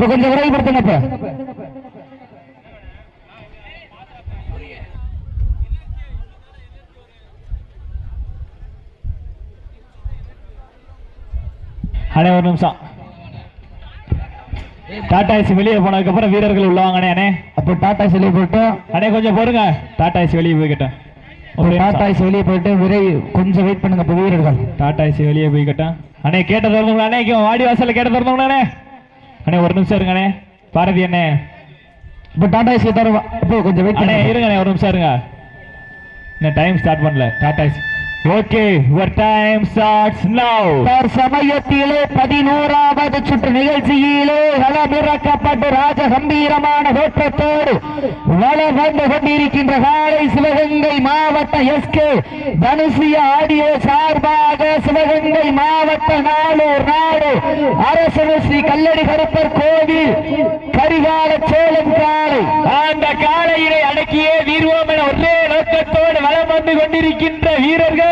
இப்ப கொஞ்சம் விரைவுபடுத்துங்க இப்ப அண்ணே ஒரு நிமிஷம். டாடா ஏசி வெளியே போனதுக்கு அப்புறம் வீரர்கள் உள்ள வாங்கண்ணே அண்ணே. அப்போ டாடா சொல்லி போட்டு அண்ணே கொஞ்சம் பொறுங்க டாடா ஏசி வெளியே போய்கிட்டேன் டாடா நிமிஷம். வெளியே போயிட்டு விரை கொஞ்சம் வெயிட் பண்ணுங்க இப்ப வீரர்கள். டாடா ஏசி வெளியே போய்கிட்டேன் அண்ணே கேட்ட திறந்தவங்களா அண்ணே வாடி வாசல்ல கேட்ட திறந்தவங்களா அண்ணே. அண்ணே ஒரு நிமிஷம் இருங்க அண்ணே பாரதி அண்ணே. இப்ப டாடா ஏசி தருவா இப்போ கொஞ்சம் வெயிட் அண்ணே பண்ணுங்க. இருங்க அண்ணே ஒரு நிமிஷம் இருங்க. இன்னும் டைம் ஸ்டார்ட் பண்ணல. Tata AC okay your time starts now சமயத்திலே பதினோராவது சுற்று நிகழ்ச்சியிலே களமிறக்கப்பட்டு ராஜ கம்பீரமான தோற்றத்தோடு வளம் வந்து கொண்டிருக்கின்ற காலை சிவகங்கை மாவட்ட எஸ்கே தனுசிய ஆடியோ சார்பாக சிவகங்கை மாவட்ட நாளூர் நாடு அரசு ஸ்ரீ கல்லடி கருப்பர் கோவில் கரிகால சோழன் காலை அந்த காளையினை அடக்கியே வீர்வோம் என ஒரே நோக்கத்தோடு வலம் வந்து கொண்டிருக்கின்ற வீரர்கள்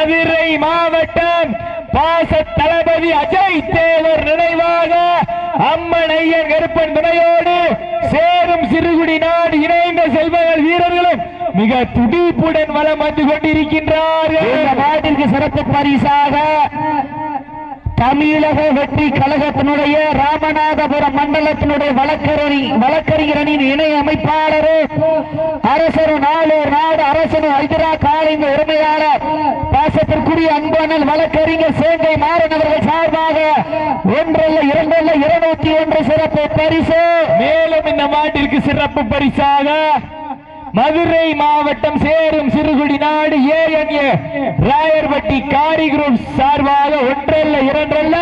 மதுரை மாவட்டம் பாச தளபதி அஜய் தேவர் நினைவாக அம்மன் ஐயன் கருப்பன் துணையோடு சேரும் சிறுகுடி நாடு இணைந்த செல்வங்கள் வீரர்களும் மிக துடிப்புடன் வளம் வந்து இந்த நாட்டிற்கு சிறப்பு பரிசாக தமிழக வெற்றி கழகத்தினுடைய ராமநாதபுரம் மண்டலத்தினுடைய வழக்கறி வழக்கறிஞரணின் இணை அமைப்பாளரும் அரசரும் நாளூர் நாடு அரசரும் ஹைதரா காலிங்க உரிமையாளர் பாசத்திற்குரிய அன்பான வழக்கறிஞர் சேங்கை மாறன் அவர்கள் சார்பாக ஒன்றல்ல இரண்டல்ல இருநூத்தி ஒன்று சிறப்பு பரிசு. மேலும் இந்த மாட்டிற்கு சிறப்பு பரிசாக மதுரை மாவட்டம் சேரும் சிறுகுடி நாடு ஏஎன்ஏ ராயர்பட்டி காரி குரூப் சார்பாக ஒன்றல்ல இரண்டல்ல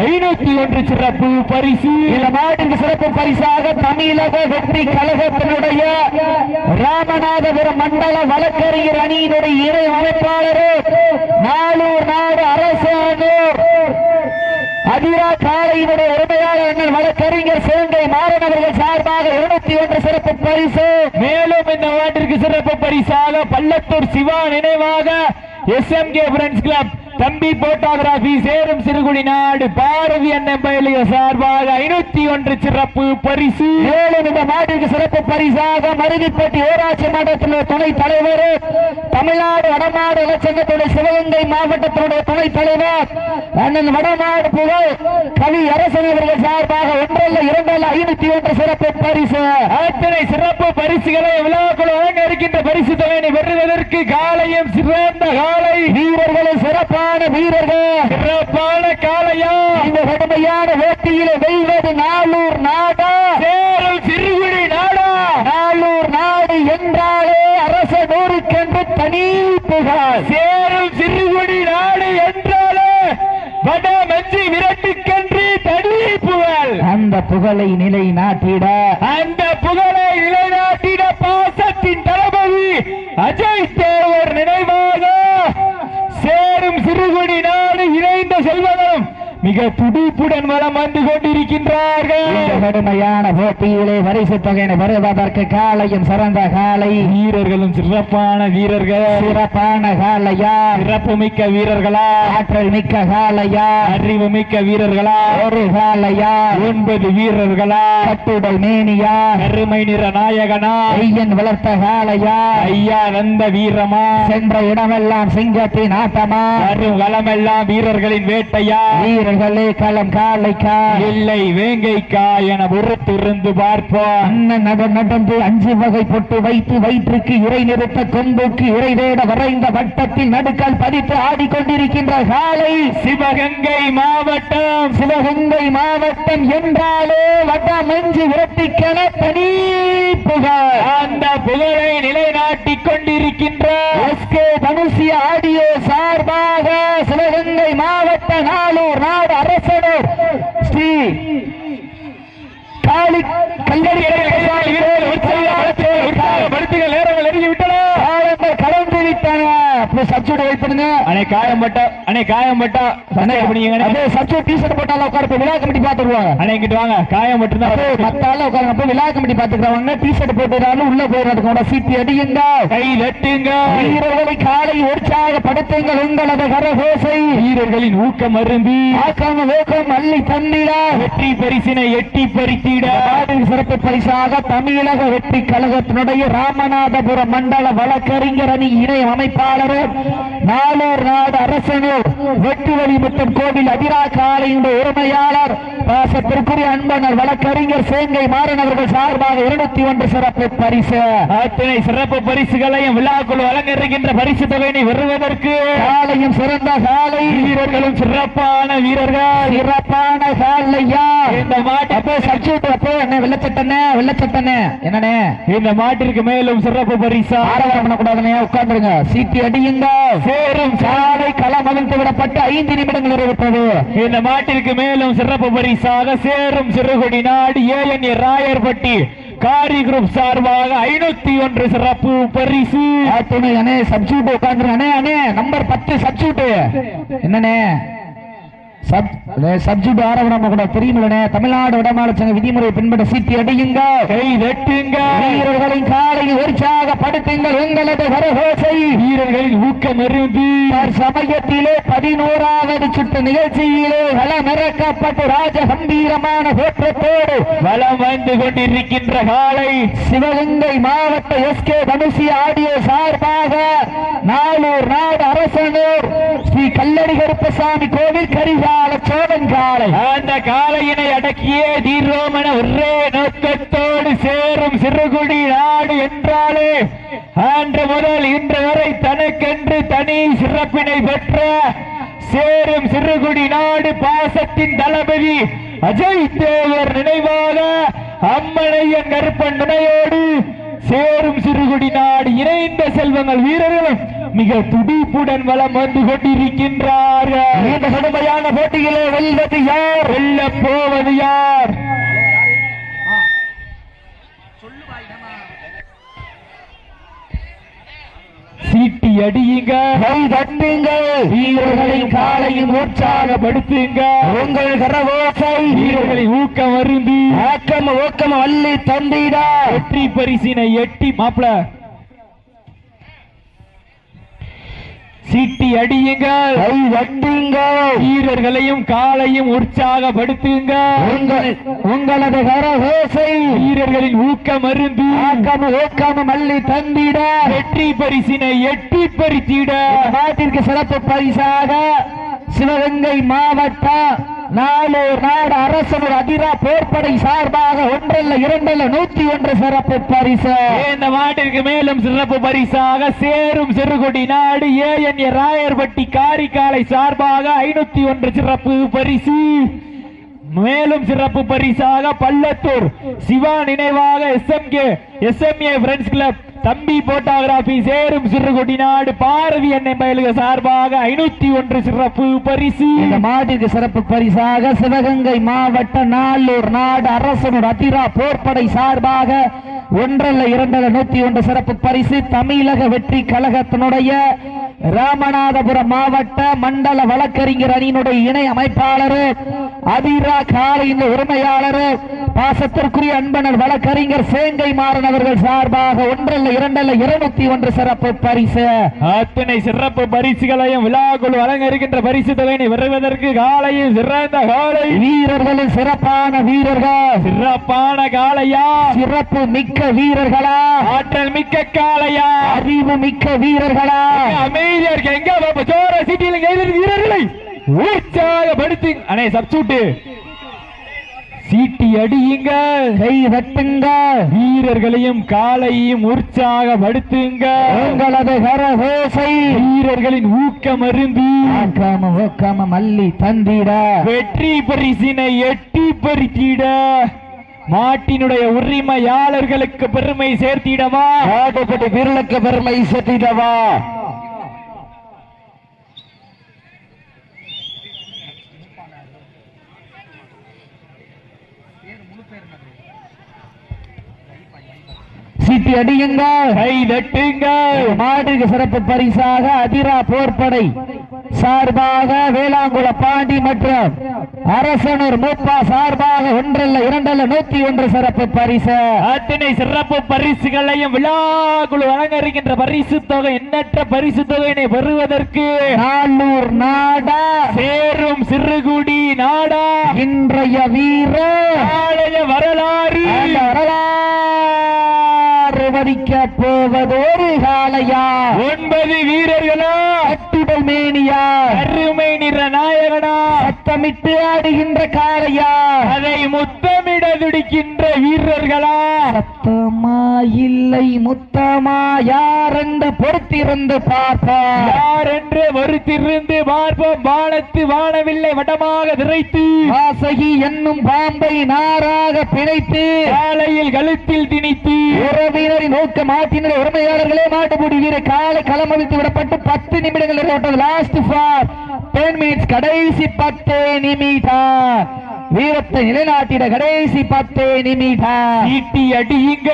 ஐநூத்தி ஒன்று சிறப்பு பரிசு. இந்த நாட்டிற்கு சிறப்பு பரிசாக தமிழக வெற்றி கழகத்தினுடைய ராமநாதபுரம் மண்டல வழக்கறிஞர் அணியினுடைய இணை அமைப்பாளர் நாளூர் நாடு அரசானூர் அதிரா காலையினுடைய உரிமையாளர் அண்ணன் வழக்கறிஞர் சேங்கை மாறன் அவர்கள் சார்பாக இருநூத்தி ஒன்று சிறப்பு பரிசு. மேலும் இந்த மாட்டிற்கு சிறப்பு பரிசாக பள்ளத்தூர் சிவா நினைவாக எஸ்எம்கே ஃப்ரெண்ட்ஸ் கிளப் தம்பி போட்டோகிராபி சேரும் சிறுகுடி நாடு பாரதி அண்ணன் பயிலிய சார்பாக ஐநூத்தி ஒன்று சிறப்பு பரிசு. மேலும் இந்த நாட்டிற்கு சிறப்பு பரிசாக மருதிப்பட்டி ஊராட்சி மன்றத்தினுடைய துணைத் தலைவர் தமிழ்நாடு வடநாடு இலச்சங்கத்துடைய சிவகங்கை மாவட்டத்தினுடைய துணைத் தலைவர் அண்ணன் வடநாடு புகழ் கவி அரசன் அவர்கள் சார்பாக ஒன்றல்ல இரண்டல்ல ஐநூத்தி ஒன்று சிறப்பு பரிசு. அத்தனை சிறப்பு பரிசுகளை விழாக்குழு வழங்க இருக்கின்ற பரிசு தொகையினை பெறுவதற்கு காலையும் சிறந்த காலை. சிறப்பான வீரர்கள். சிறப்பான காலையா இந்த கடுமையான வேட்டியிலே வெல்வது நாளூர் நாடா. சேரும் சிறுகுடி நாடா. நாளூர் நாடு என்றாலே அரசனூருக்கென்று தனி புகழ் சேரும் சிறுகுடி நாடு என்றாலே வட மஞ்சி விரட்டுக்கென்று தனி புகழ். அந்த புகழை நிலை நாட்டிட அந்த புகழை நிலைநாட்டிட பாசத்தின் தளபதி அஜய் தேவர் நினைவாக சேரும் சிறுகுடி நாடு இணைந்த செல்வங்களும் மிக துடிப்புடன் வலம் வந்து இந்த கொண்டிருக்கின்றார்கள் கடுமையான போட்டியிலே பரிசு தொகையினை பெறுவதற்கு காலையும் சிறந்த காலை. வீரர்களும் சிறப்பான வீரர்கள். சிறப்பான காலையா? சிறப்பு மிக்க வீரர்களா? ஆற்றல் மிக்க காலையா? அறிவு மிக்க வீரர்களா? ஒரு காலையா? ஒன்பது வீரர்களா? கட்டுடல் மேனியா? கருமை நிற நாயகனா? ஐயன் வளர்த்த காலையா? ஐயா நந்த வீரமா? சென்ற இடமெல்லாம் சிங்கத்தின் ஆட்டமா? வரும் களமெல்லாம் வீரர்களின் வேட்டையா? வீரர்களே களம் காலைக்கா. இல்லை வேங்கைக்கா என பொறுத்திருந்து பார்ப்போம். அண்ணன் நட நடந்து அஞ்சு வகை பொட்டு வைத்து வயிற்றுக்கு இறை நிறுத்த கொம்புக்கு இறை தேட வரைந்த வட்டத்தில் நடுக்கால் பதித்து ஆடிக்கொண்டிருக்கின்ற காலை. சிவகங்கை மாவட்டம். சிவகங்கை மாவட்டம் என்றாலே வட்டமஞ்சு விரட்டிக்கென தனி புகழ். அந்த புகழை நிலைநாட்டிக் கொண்டிருக்கின்ற எஸ்கே தனுசிய ஆடியோ சார்பாக சிவகங்கை மாவட்ட நாளூர் தமிழ்நாடு அரசனர் ஸ்ரீ காளி கல்லடி உற்சாகப்படுத்துகிற நேரம் நெருங்கி விட்டன விட்டன. அப்படியே சப்ஜூட் வெயிட் பண்ணுங்க. பண்ணிங்க டிஷர்ட் உட்கார விழா கமிட்டி பாத்துருவாங்க வாங்க. காயம் மத்த ஆளு உட்காருங்க. போய் விழா கமிட்டி பாத்துக்கிறவங்க டிஷர்ட் போட்டுறாலும் உள்ள போயிடுறதுக்கு சீட்டி அடியுங்க கை தட்டுங்க. வீரர்களை காலை உற்சாகப்படுத்துங்கள் உங்களது கரகோசை. வீரர்களின் ஊக்கம் அருந்து. ஆக்காம வேக்கம் அள்ளி வெற்றி பரிசினை எட்டி பறித்திட. சிறப்பு பரிசாக தமிழக வெற்றி கழகத்தினுடைய ராமநாதபுரம் மண்டல வழக்கறிஞர் அணி இணை அமைப்பாளர் நாளூர் நாடு அரசனூர் வெட்டுவழி முத்தம் கோவில் அதிரா காலையுடைய உரிமையாளர் பாசத்திற்குரிய அன்பனர் வழக்கறிஞர் சேங்கை மாறன் அவர்கள் சார்பாக இருநூத்தி ஒன்று சிறப்பு பரிசு. அத்தனை சிறப்பு பரிசுகளையும் விழாக்குள் வழங்க இருக்கின்ற பரிசு தொகையினை பெறுவதற்கு காலையும் சிறந்த காலை வீரர்களும் சிறப்பான வீரர்கள். சிறப்பான காலையா இந்த மாட்டு அப்போ சப்ஜூட் அப்போ என்ன வெள்ளச்சட்டனே வெள்ளச்சட்டனே என்னண்ணே? இந்த மாட்டிற்கு மேலும் சிறப்பு பரிசா ஆரவாரம் பண்ணக்கூடாதுனே உட்கார்ந்துருங்க. சீட்டி அடியுங்க. சேரும் சாலை களம் அவிழ்த்து விடப்பட்டு ஐந்து நிமிடங்கள் இந்த மாட்டிற்கு மேலும் சிறப்பு பரிசாக சேரும் சிறுகுடி நாடு ஏஎன் ராயர்பட்டி காரி குரூப் சார்பாக ஐநூத்தி ஒன்று சிறப்பு பரிசு. துணை அண்ணே சப்ஜூட் உட்கார்ந்துருங்க. அண்ணே அண்ணே நம்பர் பத்து சப்ஜூட் என்னண்ணே? சப்ஜூட் ஆரவாரம் கூட தெரியுமில்லண்ணே தமிழ்நாடு வடமாநில சங்க விதிமுறை பின்பற்ற சீட்டி அடியுங்க கை தட்டுங்க வீரர்களின் காலை உற்சாகப்படுத்துங்கள் உங்களது வரகோசை வீரர்களின் ஊக்கம் இருந்து சமயத்திலே பதினோராவது சுற்று நிகழ்ச்சியிலே களமிறக்கப்பட்டு ராஜ கம்பீரமான தோற்றத்தோடு வலம் வந்து கொண்டிருக்கின்ற காலை. சிவகங்கை மாவட்ட எஸ் கே தனுசி ஆடியோ சார்பாக நாளூர் நாடு அரசனூர் ஸ்ரீ கல்லடி கருப்பசாமி கோவில் கால சோழன் காலை. அந்த காலையினை அடக்கியே தீர்வோம் என ஒரே நோக்கத்தோடு சேரும் சிறுகுடி நாடு என்றாலே அன்று முதல் இன்று வரை தனக்கென்று தனி சிறப்பினை பெற்ற சேரும் சிறுகுடி நாடு பாசத்தின் தளபதி அஜய் தேவர் நினைவாக அம்மனையன் கருப்பன் நினையோடு சேரும் சிறுகுடி நாடு இணைந்த செல்வங்கள் வீரர்களும் மிக துடிப்புடன் வலம் வந்து கொண்டிருக்கின்றார்கள் இந்த கடுமையான போட்டியிலே வெல்வது யார்? வெல்ல போவது யார்? சீட்டி அடியுங்க. கை தட்டுங்கள் வீரர்களின் காலையும் உற்சாகப்படுத்துங்க. உங்கள் கரவோசை வீரர்களின் ஊக்கம் அருந்து. ஆக்கம் ஊக்கம் அள்ளி தந்திடா. வெற்றி பரிசினை எட்டி மாப்பிள. சீட்டி அடியுங்கள். கை தட்டுங்கள் வீரர்களையும் காலையும் உற்சாகப்படுத்துங்க. உங்கள் உங்களது கரவோசை வீரர்களின் ஊக்கம் அருந்து ஆக்கம் ஊக்கம் அள்ளி தந்திட. வெற்றி பரிசினை எட்டி பறித்திட. நாட்டிற்கு சிறப்பு பரிசாக சிவகங்கை மாவட்ட நாளூர் நாடு அரசனர் அதிரா போர்ப்படை சார்பாக ஒன்றல்ல இரண்டல்ல நூத்தி ஒன்று சிறப்பு பரிசு. இந்த மாட்டிற்கு மேலும் சிறப்பு பரிசாக சேரும் சிறுகுடி நாடு ஏஎன் ராயர்பட்டி காரிக்காலை சார்பாக ஐநூத்தி ஒன்று சிறப்பு பரிசு. மேலும் சிறப்பு பரிசாக பள்ளத்தூர் சிவா நினைவாக எஸ்எம்கே எஸ்எம்ஏ ஃப்ரெண்ட்ஸ் கிளப் தம்பி போட்டோகிராபி சேரும் சிறுகுடி நாடு பாரதி எண்ணெய் பயலுக சார்பாக ஐநூத்தி ஒன்று சிறப்பு பரிசு. இந்த மாட்டிற்கு சிறப்பு பரிசாக சிவகங்கை மாவட்ட நாளூர் நாடு அரசனூர் அதிரா போர்படை சார்பாக ஒன்றல்ல இரண்டல்ல நூத்தி ஒன்று சிறப்பு பரிசு. தமிழக வெற்றி கழகத்தினுடைய ராமநாதபுரம் மாவட்ட மண்டல வழக்கறிஞர் அணியினுடைய இணை அமைப்பாளர் அதிரா காலையின் உரிமையாளர் பாசத்திற்குரிய அன்பனர் வழக்கறிஞர் சேங்கை மாறன் அவர்கள் சார்பாக ஒன்றல்ல இரண்டல்ல இருநூத்தி ஒன்று சிறப்பு பரிசு. அத்தனை சிறப்பு பரிசுகளையும் விழாக்குள் வழங்க இருக்கின்ற பரிசு தொகையினை வருவதற்கு காலையும் சிறந்த காலை. வீரர்களில் சிறப்பான வீரர்கள். சிறப்பான காலையா சிறப்பு மிக்க வீரர்களா. ஆற்றல் மிக்க காலையா அறிவு மிக்க வீரர்களா. அமைதியா இருக்க எங்க ஜோர சிட்டியில வீரர்களை உற்சாகப்படுத்து அண்ணே சப்சூட்டு சீட்டி அடியுங்க கை தட்டுங்க வீரர்களையும் காலையும் உற்சாகப்படுத்துங்க உங்களது கரகோசை. வீரர்களின் ஊக்கம் அருந்து. ஆக்காம ஓக்காம மல்லி தந்திட. வெற்றி பரிசினை எட்டி பறித்திட. மாட்டினுடைய உரிமையாளர்களுக்கு பெருமை சேர்த்திடவா? வீரலுக்கு பெருமை செட்டிடவா சீட்டி அடியுங்க. கை தட்டுங்க. மாடுக்கு சிறப்பு பரிசாக அதிரா போர்ப்படை சார்பாக வேளாங்குள பாண்டி மற்றும் அரசனூர் மூப்பா சார்பாக ஒன்றல்ல இரண்டல்ல நூத்தி ஒன்று சிறப்பு பரிசு. அத்தனை சிறப்பு பரிசுகளையும் விழாக்குழு வழங்க இருக்கின்ற பரிசு தொகை எண்ணற்ற பரிசு தொகையினை பெறுவதற்கு நானூர் நாடா. சேரும் சிறுகுடி நாடா. இன்றைய வீர வரலாறு. வரலாறு. வரிக்க போவது ஒரு காலையா ஒன்பது வீரர்களா? அட்டுடல் மேனியா? அருமை நிற நாயகனா சத்தமிட்டு ஆடுகின்ற காளையா? அதை முத்தமிட துடிக்கின்ற வீரர்களா? சத்தமா இல்லை முத்தமா? யாரென்று பொறுத்திருந்து பார்ப்போம் யார் என்று வருத்திருந்து பார்ப்போம்? வானத்து வானவில்லை வட்டமாக திரைத்து. வாசகி என்னும் பாம்பை நாராக பிணைத்து. காலையில் கழுத்தில் திணித்து. உறவினரின் நோக்க மாட்டினர் உரிமையாளர்களே மாட்டுப்பூடி வீரர். காலை களமளித்து விடப்பட்டு பத்து நிமிடங்கள் லாஸ்ட் ஃபார் டென் மினிட்ஸ் கடைசி பத்து நிமிடம் வீரத்தை நிலைநாட்டிட கடைசி பத்து நிமிடம் ஈட்டி அடியுங்க.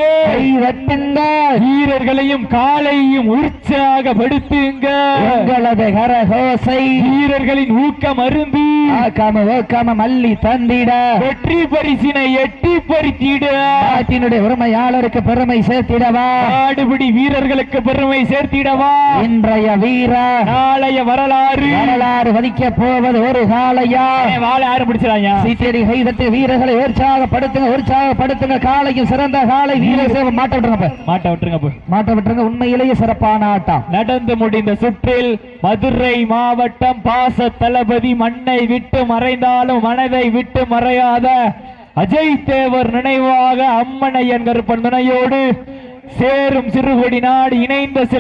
வீரர்களையும் காலையும் உற்சாகப்படுத்துங்க உங்களது கரகோசை வீரர்களின் ஊக்கம் அருந்து ஆக்காம ஓக்காம மல்லி தந்திட. வெற்றி பரிசினை எட்டி பறித்திட. நாட்டினுடைய உரிமையாளருக்கு பெருமை சேர்த்திடவா. ஆடுபிடி வீரர்களுக்கு பெருமை சேர்த்திடவா. இன்றைய வீர. நாளைய வரலாறு. வரலாறு வதிக்க போவது ஒரு காலையா வாழை ஆறு சீத்தேரி கைதட்டு வீரர்களை உற்சாகப்படுத்துங்க உற்சாகப்படுத்துங்க. காலையும் சிறந்த காலை வீரர் சேவை மாட்ட விட்டுருங்க. மாட்ட விட்டுருங்க மாட்ட விட்டுருங்க உண்மையிலேயே சிறப்பான ஆட்டம். நடந்து முடிந்த சுற்றில் மதுரை மாவட்டம் பாச தளபதி மண்ணை விட்டு மறைந்தாலும் மனதை விட்டு மறையாத அஜய் தேவர் நினைவாக அம்மனையன் கருப்பன் துணையோடு சேரும் சிறுகுடி நாடு இணைந்த செல்